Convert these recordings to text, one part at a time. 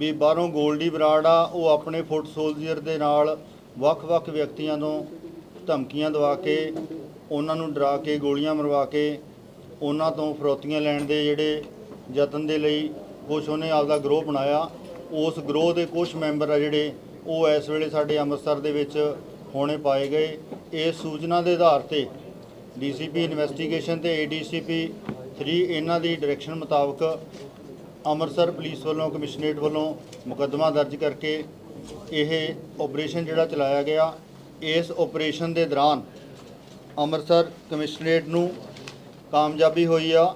ਵੀ ਬਾਹਰੋਂ ਗੋਲਡੀ ਬਰਾੜ ਆ, ਉਹ ਆਪਣੇ ਫੁੱਟ ਸੋਲਜੀਅਰ ਦੇ ਨਾਲ ਵੱਖ-ਵੱਖ ਵਿਅਕਤੀਆਂ ਤੋਂ ਧਮਕੀਆਂ ਦਵਾ ਕੇ, ਉਹਨਾਂ ਨੂੰ ਡਰਾ ਕੇ, ਗੋਲੀਆਂ ਮਰਵਾ ਕੇ, ਉਹਨਾਂ ਤੋਂ ਫਰੋਤੀਆਂ ਲੈਣ ਦੇ ਜਿਹੜੇ ਯਤਨ ਦੇ ਲਈ ਕੁਛ ਉਹਨੇ ਆਪਦਾ ਗਰੋਹ ਬਣਾਇਆ। ਉਸ ਗਰੋਹ ਦੇ ਕੁਝ ਮੈਂਬਰ ਆ ਜਿਹੜੇ, ਉਹ ਇਸ ਵੇਲੇ ਸਾਡੇ ਅੰਮ੍ਰਿਤਸਰ ਦੇ ਵਿੱਚ ਹੋਣੇ ਪਾਏ ਗਏ। ਇਸ ਸੂਚਨਾ ਦੇ ਆਧਾਰ ਤੇ ਡੀਸੀਪੀ ਇਨਵੈਸਟੀਗੇਸ਼ਨ ਤੇ ਏਡੀਸੀਪੀ 3 ਇਹਨਾਂ ਦੀ ਡਾਇਰੈਕਸ਼ਨ ਮੁਤਾਬਕ ਅੰਮ੍ਰਿਤਸਰ ਪੁਲਿਸ ਵੱਲੋਂ, ਕਮਿਸ਼ਨਰੇਟ ਵੱਲੋਂ ਮੁਕੱਦਮਾ ਦਰਜ ਕਰਕੇ ਇਹ ਆਪਰੇਸ਼ਨ ਜਿਹੜਾ ਚਲਾਇਆ ਗਿਆ, ਇਸ ਆਪਰੇਸ਼ਨ ਦੇ ਦੌਰਾਨ ਅੰਮ੍ਰਿਤਸਰ ਕਮਿਸ਼ਨਰੇਟ ਨੂੰ ਕਾਮਯਾਬੀ ਹੋਈ ਆ।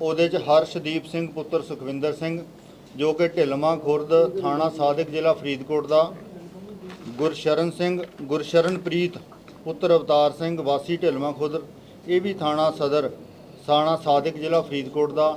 ਉਹਦੇ ਚ ਹਰਸ਼ਦੀਪ ਸਿੰਘ, ਪੁੱਤਰ ਸੁਖਵਿੰਦਰ ਸਿੰਘ, ਜੋ ਕਿ ਢਿਲਮਾ ਖੁਰਦ ਥਾਣਾ ਸਾਦਿਕ ਜ਼ਿਲ੍ਹਾ ਫਰੀਦਕੋਟ ਦਾ, ਗੁਰਸ਼ਰਨ ਸਿੰਘ, ਗੁਰਸ਼ਰਨਪ੍ਰੀਤ, ਪੁੱਤਰ ਅਵਤਾਰ ਸਿੰਘ, ਵਾਸੀ ਢਿਲਮਾ ਖੁਰਦ, ਇਹ ਵੀ ਥਾਣਾ ਸਦਰ ਥਾਣਾ ਸਾਦਿਕ ਜ਼ਿਲ੍ਹਾ ਫਰੀਦਕੋਟ ਦਾ।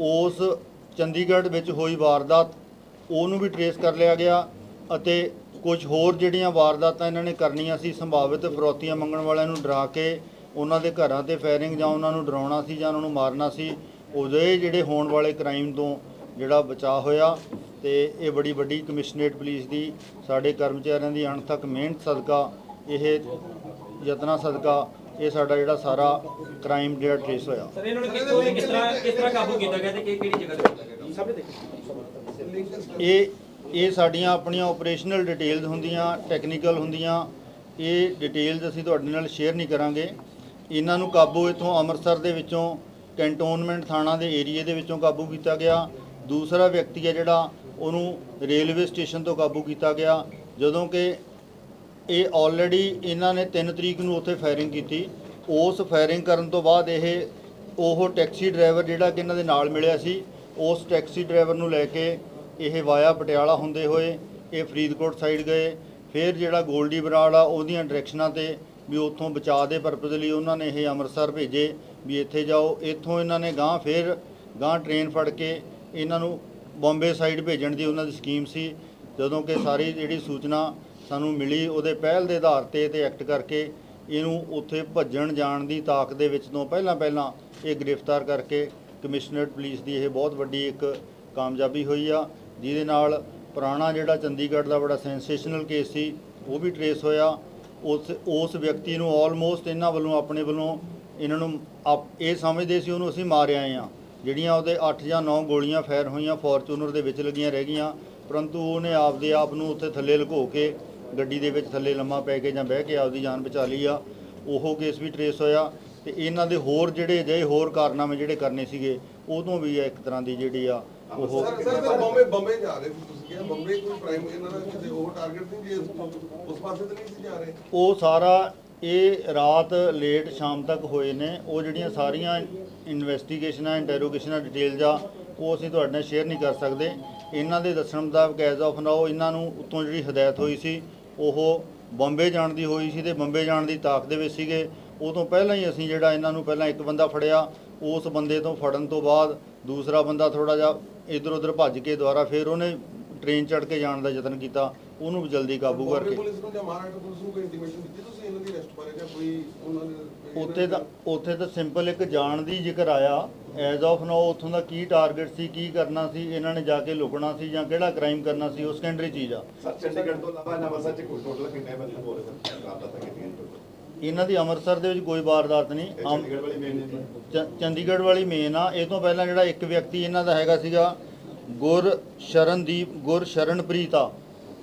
ਉਸ ਚੰਡੀਗੜ੍ਹ ਵਿੱਚ ਹੋਈ ਵਾਰਦਾਤ, ਉਹਨੂੰ ਵੀ ਟਰੇਸ ਕਰ ਲਿਆ ਗਿਆ ਅਤੇ ਕੁਝ ਹੋਰ ਜਿਹੜੀਆਂ ਵਾਰਦਾਤਾਂ ਇਹਨਾਂ ਨੇ ਕਰਨੀਆਂ ਸੀ, ਸੰਭਾਵਿਤ ਫਰੋਤੀਆਂ ਮੰਗਣ ਵਾਲਿਆਂ ਨੂੰ ਡਰਾ ਕੇ ਉਹਨਾਂ ਦੇ ਘਰਾਂ ਤੇ ਫਾਇਰਿੰਗ ਜਾਂ ਉਹਨਾਂ ਨੂੰ ਡਰਾਉਣਾ ਸੀ ਜਾਂ ਉਹਨਾਂ ਨੂੰ ਮਾਰਨਾ ਸੀ, ਉਹਦੇ ਜਿਹੜੇ ਹੋਣ ਵਾਲੇ ਕ੍ਰਾਈਮ ਤੋਂ ਜਿਹੜਾ ਬਚਾਅ ਹੋਇਆ ਤੇ ਇਹ ਬੜੀ ਵੱਡੀ ਕਮਿਸ਼ਨਰੇਟ ਪੁਲਿਸ ਦੀ, ਸਾਡੇ ਕਰਮਚਾਰੀਆਂ ਦੀ ਅਣਥੱਕ ਮਿਹਨਤ ਸਦਕਾ, ਇਹ ਯਤਨਾਂ ਸਦਕਾ ਇਹ ਸਾਡਾ ਜਿਹੜਾ ਸਾਰਾ ਕ੍ਰਾਈਮ ਜਿਹੜਾ ਟ੍ਰੇਸ ਹੋਇਆ। ਸਰ ਇਹਨਾਂ ਨੂੰ ਕਿੱਥੋਂ ਤੇ ਕਿਸ ਤਰ੍ਹਾਂ ਕਿਸ ਤਰ੍ਹਾਂ ਕਾਬੂ ਕੀਤਾ ਗਿਆ ਤੇ ਕਿ- ਕਿਹੜੀ ਜਗ੍ਹਾ ਤੇ ਕੀਤਾ ਗਿਆ? ਸਭ ਇਹ ਇਹ ਸਾਡੀਆਂ ਆਪਣੀਆਂ ਆਪਰੇਸ਼ਨਲ ਡਿਟੇਲਸ ਹੁੰਦੀਆਂ ਟੈਕਨੀਕਲ ਹੁੰਦੀਆਂ। ਇਹ ਡਿਟੇਲਸ ਅਸੀਂ ਤੁਹਾਡੇ ਨਾਲ ਸ਼ੇਅਰ ਨਹੀਂ ਕਰਾਂਗੇ। ਇਹਨਾਂ ਨੂੰ ਕਾਬੂ ਇਥੋਂ ਅੰਮ੍ਰਿਤਸਰ ਦੇ ਵਿੱਚੋਂ ਕੈਂਟੋਨਮੈਂਟ ਥਾਣਾ ਦੇ ਏਰੀਏ ਦੇ ਵਿੱਚੋਂ ਕਾਬੂ ਕੀਤਾ ਗਿਆ। ਦੂਸਰਾ ਵਿਅਕਤੀ ਹੈ ਜਿਹੜਾ ਉਹਨੂੰ ਰੇਲਵੇ ਸਟੇਸ਼ਨ ਤੋਂ ਕਾਬੂ ਕੀਤਾ ਗਿਆ। ਜਦੋਂ ਕਿ ਇਹ ਆਲਰੇਡੀ ਇਹਨਾਂ ਨੇ 3 ਤਰੀਕ ਨੂੰ ਉੱਥੇ ਫਾਇਰਿੰਗ ਕੀਤੀ। ਉਸ ਫਾਇਰਿੰਗ ਕਰਨ ਤੋਂ ਬਾਅਦ ਇਹ ਉਹ ਟੈਕਸੀ ਡਰਾਈਵਰ ਜਿਹੜਾ ਕਿ ਇਹਨਾਂ ਦੇ ਨਾਲ ਮਿਲਿਆ ਸੀ, ਉਸ ਟੈਕਸੀ ਡਰਾਈਵਰ ਨੂੰ ਲੈ ਕੇ ਇਹ ਵਾਇਆ ਪਟਿਆਲਾ ਹੁੰਦੇ ਹੋਏ, ਇਹ ਫਰੀਦਕੋਟ ਸਾਈਡ ਗਏ। ਫਿਰ ਜਿਹੜਾ ਗੋਲਡੀ ਬਰਾੜ ਆ, ਉਹਦੀਆਂ ਡਾਇਰੈਕਸ਼ਨਾਂ ਤੇ ਵੀ ਉੱਥੋਂ ਬਚਾਅ ਦੇ ਪਰਪਸ ਲਈ ਉਹਨਾਂ ਨੇ ਇਹ ਅੰਮ੍ਰਿਤਸਰ ਭੇਜੇ ਵੀ ਇੱਥੇ ਜਾਓ। ਇੱਥੋਂ ਇਹਨਾਂ ਨੇ ਗਾਂ ਫਿਰ ਗਾਂ ਟ੍ਰੇਨ ਫੜ ਕੇ ਇਹਨਾਂ ਨੂੰ ਬੰਬੇ ਸਾਈਡ ਭੇਜਣ ਦੀ ਉਹਨਾਂ ਦੀ ਸਕੀਮ ਸੀ। ਜਦੋਂ ਕਿ ਸਾਰੀ ਜਿਹੜੀ ਸੂਚਨਾ ਸਾਨੂੰ ਮਿਲੀ, ਉਹਦੇ ਪਹਿਲ ਦੇ ਆਧਾਰ ਤੇ ਤੇ ਐਕਟ ਕਰਕੇ ਇਹਨੂੰ ਉੱਥੇ ਭੱਜਣ ਜਾਣ ਦੀ ਤਾਕ ਦੇ ਵਿੱਚ ਤੋਂ ਪਹਿਲਾਂ ਪਹਿਲਾਂ ਇਹ ਗ੍ਰਿਫਤਾਰ ਕਰਕੇ ਕਮਿਸ਼ਨਰੇਟ ਪੁਲਿਸ ਦੀ ਇਹ ਬਹੁਤ ਵੱਡੀ ਇੱਕ ਕਾਮਯਾਬੀ ਹੋਈ ਆ, ਜਿਹਦੇ ਨਾਲ ਪੁਰਾਣਾ ਜਿਹੜਾ ਚੰਡੀਗੜ੍ਹ ਦਾ ਬੜਾ ਸੈਂਸੇਸ਼ਨਲ ਕੇਸ ਸੀ, ਉਹ ਵੀ ਟਰੇਸ ਹੋਇਆ। ਉਸ ਉਸ ਵਿਅਕਤੀ ਨੂੰ ਆਲਮੋਸਟ ਇਹਨਾਂ ਵੱਲੋਂ, ਆਪਣੇ ਵੱਲੋਂ ਇਹਨਾਂ ਨੂੰ ਆਪ- ਇਹ ਸਮਝਦੇ ਸੀ ਉਹਨੂੰ ਅਸੀਂ ਮਾਰਿਆ ਆ। ਜਿਹੜੀਆਂ ਉਹਦੇ 8 ਜਾਂ 9 ਗੋਲੀਆਂ ਫਾਇਰ ਹੋਈਆਂ ਫੋਰਚੂਨਰ ਦੇ ਵਿੱਚ ਲੱਗੀਆਂ ਰਹਿ ਗਈਆਂ, ਪਰੰਤੂ ਉਹਨੇ ਆਪਦੇ ਆਪ ਨੂੰ ਉੱਥੇ ਥੱਲੇ ਲੁਕੋ ਕੇ ਗੱਡੀ ਦੇ ਵਿੱਚ ਥੱਲੇ ਲੰਮਾ ਪੈ ਕੇ ਜਾਂ ਬਹਿ ਕੇ ਆਪਦੀ ਜਾਨ ਬਚਾ ਲਈ ਆ ਉਹ ਕੇਸ ਵੀ ਟਰੇਸ ਹੋਇਆ ਤੇ ਇਹਨਾਂ ਦੇ ਹੋਰ ਜਿਹੜੇ ਅਜਿਹੇ ਹੋਰ ਕਾਰਨਾਮੇ ਜਿਹੜੇ ਕਰਨੇ ਸੀਗੇ ਉਦੋਂ ਵੀ ਇੱਕ ਤਰ੍ਹਾਂ ਦੀ ਜਿਹੜੀ ਆ ਉਹ sir sir sir Bombay Bombay ਜਾ ਰਹੇ ਸੀ ਤੁਸੀਂ ਕਿਹਾ ਬੰਬੇ ਕੋਈ ਪ੍ਰਾਈਮ ਇਹਨਾਂ ਦਾ ਕਿਤੇ ਉਹ ਟਾਰਗੇਟ ਨਹੀਂ ਜੇ ਉਸ ਪਾਸੇ ਤਾਂ ਨਹੀਂ ਸੀ ਜਾ ਰਹੇ। ਉਹ ਸਾਰਾ ਇਹ ਰਾਤ ਲੇਟ ਸ਼ਾਮ ਤੱਕ ਹੋਏ ਨੇ ਉਹ ਜਿਹੜੀਆਂ ਸਾਰੀਆਂ ਇਨਵੈਸਟੀਗੇਸ਼ਨਾਂ ਇੰਟਰੋਗੇਸ਼ਨਾਂ ਡਿਟੇਲਸ ਆ ਉਹ ਅਸੀਂ ਤੁਹਾਡੇ ਨਾਲ ਸ਼ੇਅਰ ਨਹੀਂ ਕਰ ਸਕਦੇ। ਇਹਨਾਂ ਦੇ ਦੱਸਣ ਮੁਤਾਬਕ ਐਜ਼ ਆਫ ਨਾਓ ਇਹਨਾਂ ਨੂੰ ਉੱਤੋਂ ਜਿਹੜੀ ਹਦਾਇਤ ਹੋਈ ਸੀ ਉਹ ਬੰਬੇ ਜਾਣ ਦੀ ਹੋਈ ਸੀ ਤੇ ਬੰਬੇ ਜਾਣ ਦੀ ਤਾਕ ਦੇ ਵਿੱਚ ਸੀਗੇ। ਉਹ ਤੋਂ ਪਹਿਲਾਂ ਹੀ ਅਸੀਂ ਜਿਹੜਾ ਇਹਨਾਂ ਨੂੰ ਪਹਿਲਾਂ ਇੱਕ ਬੰਦਾ ਫੜਿਆ ਉਸ ਬੰਦੇ ਤੋਂ ਫੜਨ ਤੋਂ ਬਾਅਦ ਦੂਸਰਾ ਬੰਦਾ ਥੋੜਾ ਜਿਹਾ ਇਧਰ ਉਧਰ ਭੱਜ ਕੇ ਦੁਬਾਰਾ ਫਿਰ ਉਹਨੇ ਟ੍ਰੇਨ ਚੜ੍ਹ ਕੇ ਜਾਣ ਦਾ ਯਤਨ ਕੀਤਾ। ਉਹਨੂੰ ਵੀ ਜਲਦੀ ਕਾਬੂ ਕਰਕੇ। ਪੁਲਿਸ ਨੂੰ ਜਾਂ ਮਹਾਰਾਸ਼ਟਰ ਪੁਲਿਸ ਨੂੰ ਕੋਈ ਇੰਟੀਮੇਸ਼ਨ ਦਿੱਤੀ ਤੁਸੀਂ ਇਹਨਾਂ ਦੀ ਅਰੈਸਟ ਬਾਰੇ ਜਾਂ ਕੋਈ ਉਹਨਾਂ ਦੇ ਉੱਥੇ ਤਾਂ ਉੱਥੇ ਤਾਂ ਸਿੰਪਲ ਇੱਕ ਜਾਣ ਦੀ ਜ਼ਿਕਰ ਆਇਆ। ਐਜ਼ ਆਫ ਨਾਓ ਉੱਥੋਂ ਦਾ ਕੀ ਟਾਰਗੇਟ ਸੀ ਕੀ ਕਰਨਾ ਸੀ ਇਹਨਾਂ ਨੇ ਜਾ ਕੇ ਲੁਕਣਾ ਸੀ ਜਾਂ ਕਿਹੜਾ ਕ੍ਰਾਈਮ ਕਰਨਾ ਸੀ ਉਹ ਸੈਕੰਡਰੀ ਚੀਜ਼ ਆ। ਸਰ ਚੰਡੀਗੜ੍ਹ ਤੋਂ ਇਲਾਵਾ ਨਵਾਂਸਰ ਚ ਕੋਈ ਟੋਟਲ ਕਿੰਨੇ ਬੰਦੇ ਹੋ ਰਹੇ ਸਰ ਵਾਰਦਾਤਾਂ ਕੀਤੀਆਂ total? ਇਹਨਾਂ ਦੀ ਅੰਮ੍ਰਿਤਸਰ ਦੇ ਵਿੱਚ ਕੋਈ ਵਾਰਦਾਤ ਨਹੀਂ। ਵਾਲੀ ਮੇਨ ਚੰਡੀਗੜ੍ਹ ਵਾਲੀ ਮੇਨ ਆ। ਇਹ ਤੋਂ ਪਹਿਲਾਂ ਜਿਹੜਾ ਇੱਕ ਵਿਅਕਤੀ ਇਹਨਾਂ ਦਾ ਹੈਗਾ ਸੀਗਾ ਗੁਰ ਸ਼ਰਨਦੀਪ ਗੁਰ ਸ਼ਰਨਪ੍ਰੀਤ ਆ।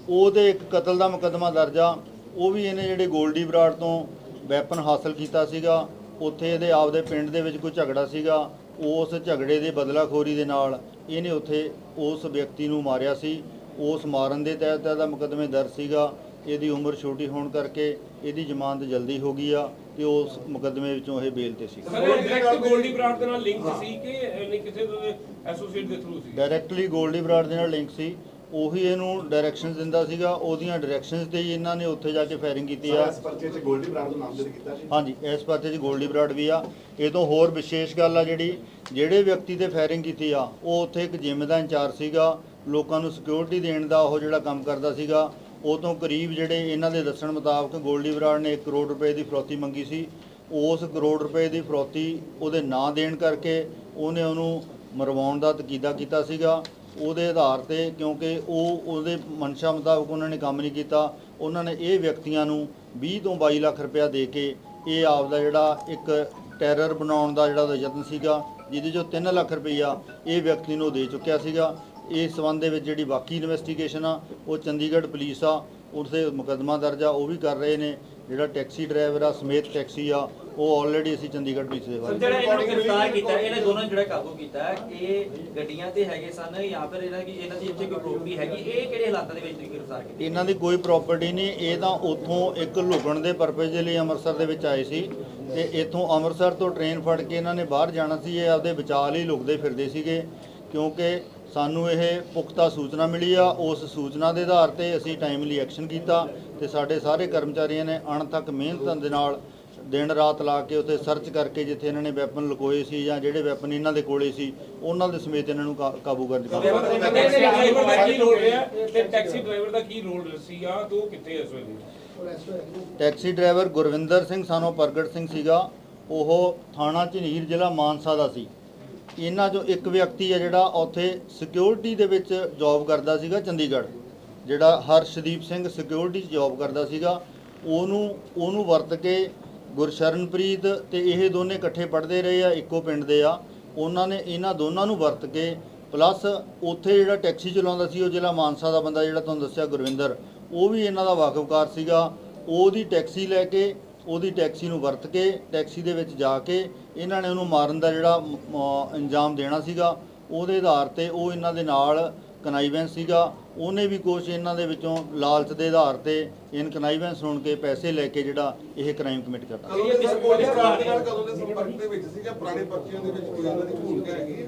ਉਹਦੇ ਇੱਕ ਕਤਲ ਦਾ ਮੁਕੱਦਮਾ ਦਰਜ ਆ। ਉਹ ਵੀ ਇਹਨੇ ਜਿਹੜੇ ਗੋਲਡੀ ਬਰਾੜ ਤੋਂ ਵੈਪਨ ਹਾਸਲ ਕੀਤਾ ਸੀਗਾ ਉੱਥੇ ਇਹਦੇ ਆਪਦੇ ਪਿੰਡ ਦੇ ਵਿੱਚ ਕੋਈ ਝਗੜਾ ਸੀਗਾ ਉਸ ਝਗੜੇ ਦੇ ਬਦਲਾਖੋਰੀ ਦੇ ਨਾਲ ਇਹਨੇ ਉੱਥੇ ਉਸ ਵਿਅਕਤੀ ਨੂੰ ਮਾਰਿਆ ਸੀ। ਉਸ ਮਾਰਨ ਦੇ ਤਹਿਤ ਇਹਦਾ ਮੁਕੱਦਮੇ ਦਰਜ ਸੀਗਾ। ਇਹਦੀ ਉਮਰ ਛੋਟੀ ਹੋਣ ਕਰਕੇ ਇਹਦੀ ਜ਼ਮਾਨਤ ਜਲਦੀ ਹੋ ਗਈ ਆ ਤੇ ਉਸ ਮੁਕੱਦਮੇ ਵਿੱਚੋਂ ਇਹ ਬੇਲ ਤੇ ਸੀ। ਗੋਲਡੀ ਬਰਾਡ ਦੇ ਨਾਲ ਲਿੰਕ ਸੀ ਕਿ ਕਿਸੇ ਦੇ ਐਸੋਸੀਏਟ ਦੇ ਥਰੂ ਸੀ? ਡਾਇਰੈਕਟਲੀ ਗੋਲਡੀ ਬਰਾਡ ਦੇ ਨਾਲ ਲਿੰਕ ਸੀ। ਉਹੀ ਇਹਨੂੰ ਡਾਇਰੈਕਸ਼ਨਸ ਦਿੰਦਾ ਸੀਗਾ ਉਹਦੀਆਂ ਡਾਇਰੈਕਸ਼ਨਸ ਤੇ ਹੀ ਇਹਨਾਂ ਨੇ ਉੱਥੇ ਜਾ ਕੇ ਫਾਇਰਿੰਗ ਕੀਤੀ ਆ। ਇਸ ਪਰਚੇ 'ਚ ਗੋਲਡੀ ਬਰਾਂਡ ਦਾ ਨਾਮ ਦਰਜ ਕੀਤਾ ਸੀ? ਹਾਂਜੀ ਇਸ ਪਾਸੇ ਜੀ ਗੋਲਡੀ ਬਰਾਡ ਵੀ ਆ। ਇਹ ਤੋਂ ਹੋਰ ਵਿਸ਼ੇਸ਼ ਗੱਲ ਆ ਜਿਹੜੀ ਜਿਹੜੇ ਵਿਅਕਤੀ ਤੇ ਫਾਇਰਿੰਗ ਕੀਤੀ ਆ ਉਹ ਉੱਥੇ ਇੱਕ ਜਿਮ ਦਾ ਇੰਚਾਰਜ ਸੀਗਾ ਲੋਕਾਂ ਨੂੰ ਸਿਕਿਉਰਿਟੀ ਦੇਣ ਦਾ ਉਹ ਜਿਹੜਾ ਕੰਮ ਕਰਦਾ ਸੀਗਾ ਉਹ ਤੋਂ ਕਰੀਬ ਜਿਹੜੇ ਇਹਨਾਂ ਦੇ ਦੱਸਣ ਮੁਤਾਬਕ ਗੋਲਡੀ ਬਰਾਡ ਨੇ 1 ਕਰੋੜ ਰੁਪਏ ਦੀ ਫਰੋਤੀ ਮੰਗੀ ਸੀ। ਉਸ ਕਰੋੜ ਰੁਪਏ ਦੀ ਫਰੋਤੀ ਉਹਦੇ ਨਾਂ ਦੇਣ ਕਰਕੇ ਉਹਨੇ ਉਹਨੂੰ ਮਰਵਾਉਣ ਦਾ ਤਕੀਦਾ ਕੀਤਾ ਸੀਗਾ। ਉਹਦੇ ਆਧਾਰ ਤੇ ਕਿਉਂਕਿ ਉਹ ਉਹਦੇ ਮਨਸ਼ਾ ਮੁਤਾਬਕ ਉਹਨਾਂ ਨੇ ਕੰਮ ਨਹੀਂ ਕੀਤਾ, ਉਹਨਾਂ ਨੇ ਇਹ ਵਿਅਕਤੀਆਂ ਨੂੰ 20 ਤੋਂ 22 ਲੱਖ ਰੁਪਇਆ ਦੇ ਕੇ ਇਹ ਆਪ ਦਾ ਜਿਹੜਾ ਇੱਕ ਟੈਰਰ ਬਣਾਉਣ ਦਾ ਜਿਹੜਾ ਯਤਨ ਸੀਗਾ, ਜਿਹਦੇ ਚੋਂ 3 ਲੱਖ ਰੁਪਈਆ ਇਹ ਵਿਅਕਤੀ ਨੂੰ ਦੇ ਚੁੱਕਿਆ ਸੀਗਾ। ਇਸ ਸੰਬੰਧ ਦੇ ਵਿੱਚ ਜਿਹੜੀ ਬਾਕੀ ਇਨਵੈਸਟੀਗੇਸ਼ਨ ਆ, ਉਹ ਚੰਡੀਗੜ੍ਹ ਪੁਲਿਸ ਆ ਉਸੇ ਮੁਕੱਦਮਾ ਦਰਜ ਆ, ਉਹ ਵੀ ਕਰ ਰਹੇ ਨੇ। ਜਿਹੜਾ ਟੈਕਸੀ ਡਰਾਈਵਰ ਆ ਸਮੇਤ ਟੈਕਸੀ ਆ ਉਹ ਆਲਰੇਡੀ ਅਸੀਂ ਚੰਡੀਗੜ੍ਹ ਸਰ ਹਵਾਲੇ ਜਿਹੜਾ ਇਹਨਾਂ ਨੂੰ ਗ੍ਰਿਫਤਾਰ ਕੀਤਾ ਇਹਨਾਂ ਦੋਨਾਂ ਜਿਹੜਾ ਕਾਬੂ ਕੀਤਾ ਇਹ ਗੱਡੀਆਂ ਤੇ ਹੈਗੇ ਸਨ ਜਾਂ ਫਿਰ ਇਹਨਾਂ ਦੀ ਇਹਨਾਂ ਦੀ ਇੱਥੇ ਕੋਈ ਪ੍ਰੋਪਰਟੀ ਹੈਗੀ ਇਹ ਕਿਹੜੇ ਹਾਲਾਤਾਂ ਦੇ ਵਿੱਚ ਤੁਸੀਂ ਗ੍ਰਿਫਤਾਰ ਕੀਤੀ? ਇਹਨਾਂ ਦੀ ਕੋਈ ਪ੍ਰਾਪਰਟੀ ਨਹੀਂ ਇਹ ਤਾਂ ਉੱਥੋਂ ਇੱਕ ਲੁਕਣ ਦੇ ਪਰਪਸ ਦੇ ਲਈ ਅੰਮ੍ਰਿਤਸਰ ਦੇ ਵਿੱਚ ਆਏ ਸੀ ਤੇ ਇੱਥੋਂ ਅੰਮ੍ਰਿਤਸਰ ਤੋਂ ਟ੍ਰੇਨ ਫੜ ਕੇ ਇਹਨਾਂ ਨੇ ਬਾਹਰ ਜਾਣਾ ਸੀ ਇਹ ਆਪਦੇ ਬਚਾਅ ਲਈ ਲੁਕਦੇ ਫਿਰਦੇ ਸੀਗੇ ਕਿਉਂਕਿ ਸਾਨੂੰ ਇਹ ਪੁਖਤਾ ਸੂਚਨਾ ਮਿਲੀ ਆ। ਉਸ ਸੂਚਨਾ ਦੇ ਆਧਾਰ ਤੇ ਅਸੀਂ ਟਾਈਮਲੀ ਐਕਸ਼ਨ ਕੀਤਾ ਤੇ ਸਾਡੇ ਸਾਰੇ ਕਰਮਚਾਰੀਆਂ ਨੇ ਅਣਥੱਕ ਮਿਹਨਤ ਦੇ ਨਾਲ ਦਿਨ ਰਾਤ ਲਾ ਕੇ ਉੱਥੇ ਸਰਚ ਕਰਕੇ ਜਿੱਥੇ ਇਹਨਾਂ ਨੇ ਵੈਪਨ ਲੁਕੋਏ ਸੀ ਜਾਂ ਜਿਹੜੇ ਵੈਪਨ ਇਹਨਾਂ ਦੇ ਕੋਲੇ ਸੀ ਉਹਨਾਂ ਦੇ ਸਮੇਤ ਇਹਨਾਂ ਨੂੰ ਕਾ- ਕਾਬੂ ਕਰਨ ਦੀ ਕੋਸ਼ਿਸ਼ ਕੀਤੀ। ਟੈਕਸੀ ਡਰਾਈਵਰ ਦਾ ਕੀ ਰੋਲ ਰਿਹਾ? ਤੇ ਟੈਕਸੀ ਡਰਾਈਵਰ ਦਾ ਕੀ ਰੋਲ ਸੀਗਾ ਤੇ ਉਹ ਕਿੱਥੇ ਇਸ ਵੇਲੇ? ਟੈਕਸੀ ਡਰਾਈਵਰ ਗੁਰਵਿੰਦਰ ਸਿੰਘ ਸਾਨੋ ਪ੍ਰਗਟ ਸਿੰਘ ਸੀਗਾ। ਉਹ ਥਾਣਾ ਝਨੀਰ ਜ਼ਿਲ੍ਹਾ ਮਾਨਸਾ ਦਾ ਸੀ। ਇਹਨਾਂ ਚੋਂ ਇੱਕ ਵਿਅਕਤੀ ਹੈ ਜਿਹੜਾ ਉੱਥੇ ਸਿਕਿਉਰਿਟੀ ਦੇ ਵਿੱਚ ਜੌਬ ਕਰਦਾ ਸੀਗਾ, ਚੰਡੀਗੜ੍ਹ, ਜਿਹੜਾ ਹਰਸ਼ਦੀਪ ਸਿੰਘ ਸਿਕਿਉਰਿਟੀ 'ਚ ਜੌਬ ਕਰਦਾ ਸੀਗਾ। ਉਹਨੂੰ ਉਹਨੂੰ ਵਰਤ ਕੇ ਗੁਰਸ਼ਰਨਪ੍ਰੀਤ ਤੇ ਇਹ ਦੋਨੇ ਇਕੱਠੇ ਪੜ੍ਹਦੇ ਰਹੇ ਆ, ਇੱਕੋ ਪਿੰਡ ਦੇ ਆ। ਉਹਨਾਂ ਨੇ ਇਹਨਾਂ ਦੋਨਾਂ ਨੂੰ ਵਰਤ ਕੇ ਪਲੱਸ ਉੱਥੇ ਜਿਹੜਾ ਟੈਕਸੀ ਚਲਾਉਂਦਾ ਸੀ, ਉਹ ਜ਼ਿਲ੍ਹਾ ਮਾਨਸਾ ਦਾ ਬੰਦਾ ਜਿਹੜਾ ਤੁਹਾਨੂੰ ਦੱਸਿਆ, ਗੁਰਵਿੰਦਰ, ਉਹ ਵੀ ਇਹਨਾਂ ਦਾ ਵਾਕਫਕਾਰ ਸੀਗਾ। ਉਹਦੀ ਟੈਕਸੀ ਲੈ ਕੇ ਉਹਦੀ ਟੈਕਸੀ ਨੂੰ ਵਰਤ ਕੇ ਟੈਕਸੀ ਦੇ ਵਿੱਚ ਜਾ ਕੇ ਇਹਨਾਂ ਨੇ ਉਹਨੂੰ ਮਾਰਨ ਦਾ ਜਿਹੜਾ ਮ- ਮ- ਅੰਜਾਮ ਦੇਣਾ ਸੀਗਾ ਉਹਦੇ ਆਧਾਰ ਤੇ ਉਹ ਇਹਨਾਂ ਦੇ ਨਾਲ ਕਨਾਈਵੈਂਸ ਸੀਗਾ। ਉਹਨੇ ਵੀ ਕੁਛ ਇਹਨਾਂ ਦੇ ਵਿੱਚੋਂ ਲਾਲਚ ਦੇ ਆਧਾਰ ਤੇ ਇਨ ਕਨਾਈਵੈਂਸ ਸੁਣ ਕੇ ਪੈਸੇ ਲੈ ਕੇ ਜਿਹੜਾ ਇਹ ਕ੍ਰਾਈਮ ਕਮਿਟ ਕਰਦਾ?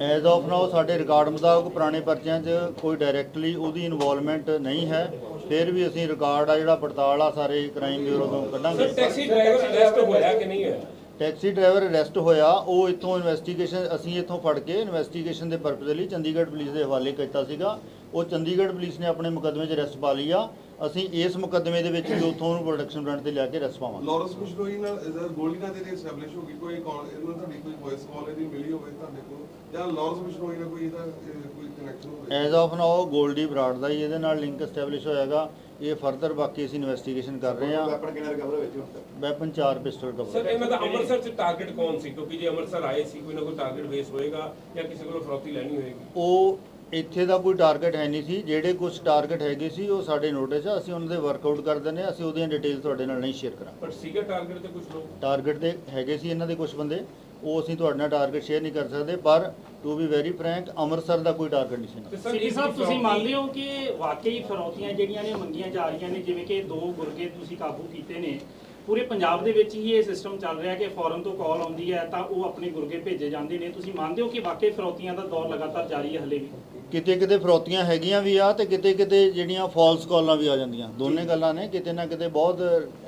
ਐਜ਼ ਆਫ ਨਾਓ ਸਾਡੇ ਰਿਕਾਰਡ ਮੁਤਾਬਕ ਪੁਰਾਣੇ ਪਰਚਿਆਂ 'ਚ ਕੋਈ ਡਾਇਰੈਕਟਲੀ ਉਹਦੀ ਇਨਵੋਲਵਮੈਂਟ ਨਹੀਂ ਹੈ। ਫਿਰ ਵੀ ਅਸੀਂ ਰਿਕਾਰਡ ਆ ਜਿਹੜਾ ਪੜਤਾਲ ਆ ਸਾਰੇ ਕ੍ਰਾਈਮ ਬਿਊਰੋ ਤੋਂ ਕੱਢਾਂਗੇ। ਟੈਕਸੀ ਡਰਾਈਵਰ ਅਰੈਸਟ ਹੋਇਆ ਕਿ ਨਹੀਂ ਹੋਇਆ? ਟੈਕਸੀ ਡਰਾਈਵਰ ਅਰੈਸਟ ਹੋਇਆ ਉਹ ਇੱਥੋਂ ਇਨਵੈਸਟੀਗੇਸ਼ਨ ਅਸੀਂ ਇੱਥੋਂ ਫੜ ਕੇ ਇਨਵੈਸਟੀਗੇਸ਼ਨ ਦੇ ਪਰਪਸ ਲਈ ਚੰਡੀਗੜ੍ਹ ਪੁਲਿਸ ਦੇ ਹਵਾਲੇ ਕੀਤਾ ਸੀਗਾ। ਉਹ ਚੰਡੀਗੜ੍ਹ ਪੁਲਿਸ ਨੇ ਆਪਣੇ ਮੁਕੱਦਮੇ 'ਚ ਅਰੈਸਟ ਪਾ ਲਈ ਆ। ਅਸੀਂ ਇਸ ਮੁਕੱਦਮੇ ਦੇ ਵਿੱਚ ਵੀ ਉੱਥੋਂ ਉਹਨੂੰ ਪ੍ਰੋਡਕਸ਼ਨ ਬ੍ਰਾਂਡ ਤੇ ਲਿਆ ਕੇ ਅਰੈਸਟ ਪਾਵਾਂਗੇ। ਲਾਰੈਂਸ ਬਿਸ਼ਨੋਈ ਨਾਲ ਸਰ ਗੋਲਡੀ ਨਾਲ ਜਿਹੜੀ ਐਸਟੈਬਲਿਸ਼ ਹੋ ਗਈ ਕੋਈ ਕੌਣ ਇਹਨਾਂ ਤੁਹਾਡੀ ਕੋਈ ਵੌਇਸ ਕਾਲ ਇਹਦੀ ਮਿਲੀ ਹੋਵੇ ਤੁਹਾਡੇ ਕੋਲ? ਜਾਂ ਲਾਰੈਂਸ ਬਿਸ਼ਨੋਈ ਨਾਲ ਕੋਈ ਇਹਦਾ ਇਹ, ਕੋਈ ਕਨੈਕਸ਼ਨ ਹੋਵੇ? As of now Goldy Brar ਦਾ ਹੀ ਇਹਦੇ ਨਾਲ ਲਿੰਕ ਐਸਟੈਬਲਿਸ਼ ਹੋਇਆਗਾ। ਇਹ ਫਰਦਰ ਬਾਕੀ ਅਸੀਂ ਇਨਵੈਸਟੀਗੇਸ਼ਨ ਕਰ ਰਹੇ ਹਾਂ। ਵੈਪਨ ਕਿੰਨੇ ਰਿਕਵਰ ਹੋਏ ਤੱਕ? ਵੈਪਨ 4 ਪਿਸਟਲ ਸਰ ਕਵਰ ਇਹਨਾਂ ਦਾ ਅੰਮ੍ਰਿਤਸਰ ਚ ਟਾਰਗੇਟ ਕੌਣ ਸੀ? ਕਿਉਂਕਿ ਜੇ ਅੰਮ੍ਰਿਤਸਰ ਆਏ ਸੀ ਕੋਈ ਨਾ ਕੋਈ ਟਾਰਗੇਟ ਬੇਸ ਹੋਏਗਾ ਜਾਂ ਕਿਸੇ ਕੋਲੋਂ ਫਰੌਤੀ ਲੈਣੀ ਹੋਏਗੀ। ਉਹ ਇੱਥੇ ਦਾ ਕੋਈ ਟਾਰਗੇਟ ਹੈ ਨਹੀਂ ਸੀ। ਜਿਹੜੇ ਕੁਝ ਟਾਰਗੇਟ ਹੈਗੇ ਸੀ ਉਹ ਸਾਡੇ ਨੋਟਿਸ ਆ। ਅਸੀਂ ਉਹਨਾਂ ਦੇ ਵਰਕਆਊਟ ਕਰ ਦਿੰਦੇ ਹਾਂ। ਅਸੀਂ ਉਹਦੀਆਂ ਡਿਟੇਲ ਤੁਹਾਡੇ ਨਾਲ ਨਹੀਂ ਸ਼ੇਅਰ ਕਰਾਂਗੇ। ਪਰ ਸੀਗਾ ਟਾਰਗੇਟ ਤੇ ਕੁਝ ਲੋਕ? ਟਾਰਗੇਟ ਤੇ ਹੈਗੇ ਸੀ ਇਹਨਾਂ ਦੇ ਕੁਝ ਬੰਦੇ। ਉਹ ਅਸੀਂ ਤੁਹਾਡੇ ਨਾਲ ਟਾਰਗੇਟ ਸ਼ੇਅਰ ਨਹੀਂ ਕਰ ਸਕਦੇ। ਪਰ to be very frank Amritsar ਦਾ ਕੋਈ ਟਾਰਗੇਟ ਨਹੀਂ ਸੀ ਦਾ। ਇਸ ਸਾਹਿਬ ਦੀ ਤੁਸੀਂ ਮੰਨਦੇ ਹੋ ਕਿ ਵਾਕਈ ਫਰੌਤੀਆਂ ਜਿਹੜੀਆਂ ਨੇ ਮੰਗੀਆਂ ਜਾ ਰਹੀਆਂ ਨੇ ਜਿਵੇਂ ਕਿ ਦੋ ਗੁਰਗੇ ਤੁਸੀਂ ਕਾਬੂ ਕੀਤੇ ਨੇ ਪੂਰੇ ਪੰਜਾਬ ਦੇ ਵਿੱਚ ਹੀ ਇਹ ਸਿਸਟਮ ਚੱਲ ਰਿਹਾ ਕਿ ਫੋਰਨ ਤੋਂ ਕਾਲ ਆਉਂਦੀ ਹੈ ਤਾਂ ਉਹ ਆਪਣੇ ਗੁਰਗੇ ਭੇਜੇ ਜਾਂਦੇ ਨੇ। ਤੁਸੀਂ ਮੰਨਦੇ ਹੋ ਕਿ ਵਾਕਈ ਫਰੌਤੀਆਂ ਦਾ ਦੌਰ ਲਗਾਤਾਰ ਜਾਰੀ ਹੈ ਹਲੇ ਵੀ? ਕਿਤੇ ਕਿਤੇ ਫਰੋਤੀਆਂ ਹੈਗੀਆਂ ਵੀ ਆ ਤੇ ਕਿਤੇ ਕਿਤੇ ਜਿਹੜੀਆਂ ਫਾਲਸ ਕਾਲਾਂ ਵੀ ਆ ਜਾਂਦੀਆਂ। ਦੋਨੇ ਗੱਲਾਂ ਨੇ। ਕਿਤੇ ਨਾ ਕਿਤੇ ਬਹੁਤ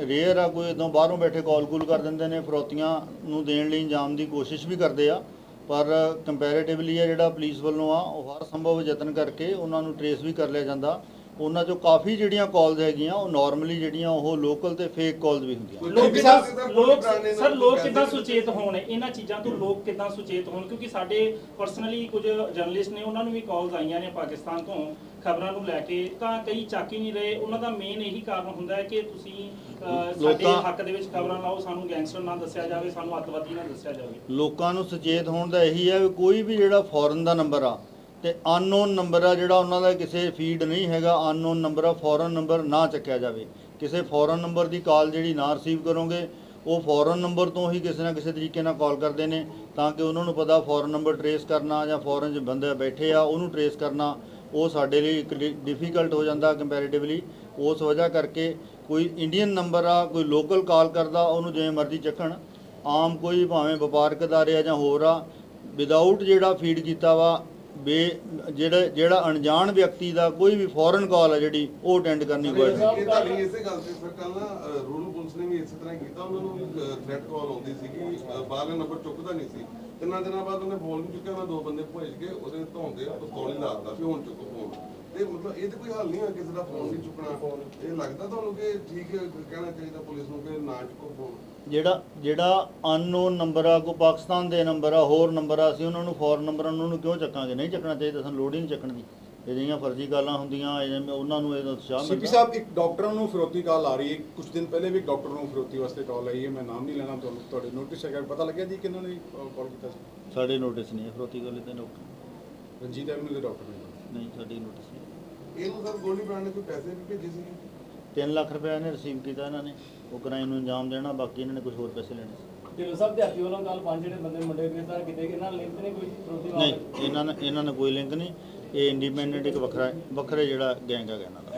ਰੇਅਰ ਆ ਕੋਈ ਇਦੋਂ ਬਾਹਰੋਂ ਬੈਠੇ ਕਾਲ ਕੂਲ ਕਰ ਦਿੰਦੇ ਨੇ ਫਰੋਤੀਆਂ ਨੂੰ ਦੇਣ ਲਈ ਇੰਜਾਮ ਦੀ ਕੋਸ਼ਿਸ਼ ਵੀ ਕਰਦੇ ਆ। ਪਰ ਕੰਪੈਰੀਟਿਵਲੀ ਆ ਜਿਹੜਾ ਪੁਲਿਸ ਵੱਲੋਂ ਆ ਉਹ ਹਰ ਸੰਭਵ ਯਤਨ ਕਰਕੇ ਉਹਨਾਂ ਨੂੰ ਟਰੇਸ ਵੀ ਕਰ ਲਿਆ ਜਾਂਦਾ। ਉਹਨਾਂ ਚੋਂ ਕਾਫੀ ਜਿਹੜੀਆਂ ਕਾਲਸ ਹੈਗੀਆਂ ਉਹ ਨਾਰਮਲੀ ਜਿਹੜੀਆਂ ਉਹ ਲੋਕਲ ਤੇ ਫੇਕ ਕਾਲਸ ਵੀ ਹੁੰਦੀਆਂ। ਲੋਕ ਕਿੱਦਾਂ ਲੋਕ ਸਰ ਲੋਕ ਕਿੱਦਾਂ ਸੁਚੇਤ ਹੋਣ? ਇਹਨਾਂ ਚੀਜ਼ਾਂ ਤੋਂ ਲੋਕ ਕਿੱਦਾਂ ਸੁਚੇਤ ਹੋਣ? ਕਿਉਂਕਿ ਸਾਡੇ ਪਰਸਨਲੀ ਕੁਝ ਜਰਨਲਿਸਟ ਨੇ ਉਹਨਾਂ ਨੂੰ ਵੀ ਕਾਲਸ ਆਈਆਂ ਨੇ ਪਾਕਿਸਤਾਨ ਤੋਂ ਖਬਰਾਂ ਨੂੰ ਲੈ ਕੇ। ਤਾਂ ਕਈ ਚੱਕ ਹੀ ਨਹੀਂ ਰਹੇ। ਉਹਨਾਂ ਦਾ ਮੇਨ ਇਹੀ ਕਾਰਨ ਹੁੰਦਾ ਹੈ ਕਿ ਤੁਸੀਂ ਸਾਡੇ ਲੋਕਾਂ- ਹੱਕ ਦੇ ਵਿੱਚ ਖਬਰਾਂ ਲਾਓ ਸਾਨੂੰ ਗੈਂਗਸਟਰ ਨਾ ਦੱਸਿਆ ਜਾਵੇ ਸਾਨੂੰ ਅੱਤਵਾਦੀ ਨਾ ਦੱਸਿਆ ਜਾਵੇ। ਲੋਕਾਂ ਨੂੰ ਸੁਚੇਤ ਹੋਣ ਦਾ ਇਹੀ ਹੈ ਵੀ ਕੋਈ ਵੀ ਜਿਹੜਾ ਫੋਰਨ ਦਾ ਨੰਬਰ ਆ ਤੇ ਅਨਨੋਨ ਨੰਬਰ ਆ ਜਿਹੜਾ ਉਹਨਾਂ ਦਾ ਕਿਸੇ ਫੀਡ ਨਹੀਂ ਹੈਗਾ ਅਨਨੋਨ ਨੰਬਰ ਆ ਫੋਰਨ ਨੰਬਰ ਨਾ ਚੱਕਿਆ ਜਾਵੇ। ਕਿਸੇ ਫੋਰਨ ਨੰਬਰ ਦੀ ਕਾਲ ਜਿਹੜੀ ਨਾ ਰਿਸੀਵ ਕਰੋਗੇ, ਉਹ ਫੋਰਨ ਨੰਬਰ ਤੋਂ ਹੀ ਕਿਸੇ ਨਾ ਕਿਸੇ ਤਰੀਕੇ ਨਾਲ ਕਾਲ ਕਰਦੇ ਨੇ, ਤਾਂ ਕਿ ਉਹਨਾਂ ਨੂੰ ਪਤਾ ਫੋਰਨ ਨੰਬਰ ਟਰੇਸ ਕਰਨਾ ਜਾਂ ਫੋਰਨ 'ਚ ਬੰਦੇ ਬੈਠੇ ਆ, ਉਹਨੂੰ ਟਰੇਸ ਕਰਨਾ, ਉਹ ਸਾਡੇ ਲਈ ਇੱਕ ਡਿਫਿਕਲਟ ਹੋ ਜਾਂਦਾ ਕੰਪੈਰੀਟਿਵਲੀ ਉਸ ਵਜ੍ਹਾ ਕਰਕੇ ਕੋਈ ਇੰਡੀਅਨ ਨੰਬਰ ਆ, ਕੋਈ ਲੋਕਲ ਕਾਲ ਕਰਦਾ, ਉਹਨੂੰ ਜਿਵੇਂ ਮਰਜ਼ੀ ਚੱਕਣ। ਆਮ ਕੋਈ ਭਾਵੇਂ ਵਪਾਰਕ ਅਦਾਰੇ ਆ ਜਾਂ ਹੋਰ ਆ ਵਿਦਆਊਟ ਜਿਹੜਾ ਫੀਡ ਕੀਤਾ ਵਾ ਬੇ ਜਿਹੜਾ ਜਿਹੜਾ ਅਣਜਾਣ ਵਿਅਕਤੀ ਦਾ ਕੋਈ ਵੀ ਫੋਰਨ ਕਾਲ ਆ ਜਿਹੜੀ ਉਹ ਅਟੈਂਡ ਕਰਨੀ ਕੋਈ ਇਹ ਤੁਹਾਡੀ ਇਸੇ ਗੱਲ ਤੇ ਸਰ ਕੱਲ ਨਾ ਰੂਰਲ ਪੁਲਿਸ ਨੇ ਵੀ ਇਸੇ ਤਰ੍ਹਾਂ ਹੀ ਕੀਤਾ। ਉਹਨਾਂ ਨੂੰ ਥ੍ਰੈਟ ਕਾਲ ਆਉਂਦੀ ਸੀਗੀ ਅਹ, ਬਾਹਰਲਾ ਨੰਬਰ ਚੁੱਕਦਾ ਨਹੀਂ ਸੀ। ਤਿੰਨਾਂ ਦਿਨਾਂ ਬਾਅਦ ਉਹਨੇ ਫੋਨ ਨਹੀਂ ਚੁੱਕਿਆ ਮੈਂ ਦੋ ਬੰਦੇ ਭੇਜ ਕੇ ਉਹਦੇ ਧੌਂਦੇ ਪਿਸਤੌਲ ਹੀ ਲਾਤਾ ਵੀ ਹੁਣ ਚੁੱਕੋ ਫੋਨ ਤੇ ਮਤਲਬ ਇਹ ਤੇ ਕੋਈ ਹੱਲ ਨਹੀਂ ਹੈ ਕਿਸੇ ਦਾ ਫੋਨ ਨਹੀਂ ਚੁੱਕਣਾ। ਇਹ ਲੱਗਦਾ ਤੁਹਾਨੂੰ ਕਿ ਠੀਕ ਹੈ ਕਹਿਣਾ ਚਾਹੀਦਾ ਪੁਲਿਸ ਨੂੰ ਕਿ ਨਾ ਚੁੱਕੋ ਫੋਨ ਜਿਹੜਾ ਜਿਹੜਾ ਅਨਨੋਨ ਨੰਬਰ ਆ ਕੋ ਪਾਕਿਸਤਾਨ ਦੇ ਨੰਬਰ ਆ ਹੋਰ ਨੰਬਰ ਆ ਅਸੀਂ ਉਹਨਾਂ ਨੂੰ ਫੋਰਨ ਨੰਬਰ ਉਹਨਾਂ ਨੂੰ ਕਿਉਂ ਚੱਕਾਂਗੇ? ਨਹੀਂ ਚੱਕਣਾ ਚਾਹੀਦਾ ਸਾਨੂੰ ਲੋੜ ਹੀ ਨਹੀਂ ਚੱਕਣ ਦੀ। ਇਹ ਜਿਹੀਆਂ ਫਰਜ਼ੀ ਗੱਲਾਂ ਹੁੰਦੀਆਂ ਇਹ ਉਹਨਾਂ ਨੂੰ ਇਹਦਾ ਉਤਸ਼ਾਹ ਸੀਪੀ ਮਿਲਦਾ ਸਾਹਿਬ ਇੱਕ ਡਾਕਟਰਾਂ ਨੂੰ ਫਿਰੋਤੀ ਕਾਲ ਆ ਰਹੀ ਹੈ। ਕੁਝ ਦਿਨ ਪਹਿਲੇ ਵੀ ਡਾਕਟਰ ਨੂੰ ਫਿਰੋਤੀ ਵਾਸਤੇ ਕਾਲ ਆਈ ਹੈ। ਮੈਂ ਨਾਮ ਨਹੀਂ ਲੈਣਾ ਤੁਹਾਨੂੰ ਤੁਹਾਡੇ ਨੋਟਿਸ ਹੈਗਾ। ਪਤਾ ਲੱਗਿਆ ਜੀ ਕਿਹਨਾਂ ਨੇ ਕਾਲ ਕੀਤਾ ਸੀ? ਸਾਡੇ ਨੋਟਿਸ ਨਹੀਂ ਹੈ ਫਰੋਤੀ ਗੱਲ ਤੇ ਡਾਕਟਰ। ਰਣਜੀਤ ਐਵਨਿਊ ਦੇ ਡਾਕਟਰ ਨੇ। ਨਹੀਂ ਸਾਡੀ ਨੋਟਿਸ ਨਹੀਂ ਇਹਨੂੰ ਸਰ ਗੋਲੀ ਬ੍ਰਾਂਡ ਨੇ ਕੋਈ ਪੈਸੇ ਵੀ ਭੇਜੇ ਸੀ? 3 ਲੱਖ ਰੁਪਏ ਇਹਨੇ ਰਿਸੀਵ ਕੀਤਾ ਇਹਨਾਂ ਨੇ। ਉਹ ਕ੍ਰਾਈਮ ਨੂੰ ਅੰਜਾਮ ਦੇਣਾ ਬਾਕੀ ਇਹਨਾਂ ਨੇ ਕੁਝ ਹੋਰ ਪੈਸੇ ਲੈਣੇ ਸੀ। ਢਿੱਲੋਂ ਸਾਹਿਬ ਦੇ ਹੱਥੀ ਵੱਲੋਂ ਕੱਲ ਪੰਜ ਜਿਹੜੇ ਬੰਦੇ ਮੁੰਡੇ ਗ੍ਰਿਫਤਾਰ ਕੀਤੇ ਗਏ ਇਹਨਾਂ ਲਿੰਕ ਨੇ ਕੋਈ ਵਿਰੋਧੀ ਨਹੀਂ ਇਹਨਾਂ ਨੇ ਇਹਨਾਂ ਨੇ ਕੋਈ ਲਿੰਕ ਨਹੀਂ। ਇਹ ਇੰਡੀਪੈਂਡੈਂਟ ਇੱਕ ਵੱਖਰਾ ਵੱਖਰਾ ਜਿਹੜਾ ਗੈਂਗ ਹੈਗਾ ਇਹਨਾਂ ਦਾ।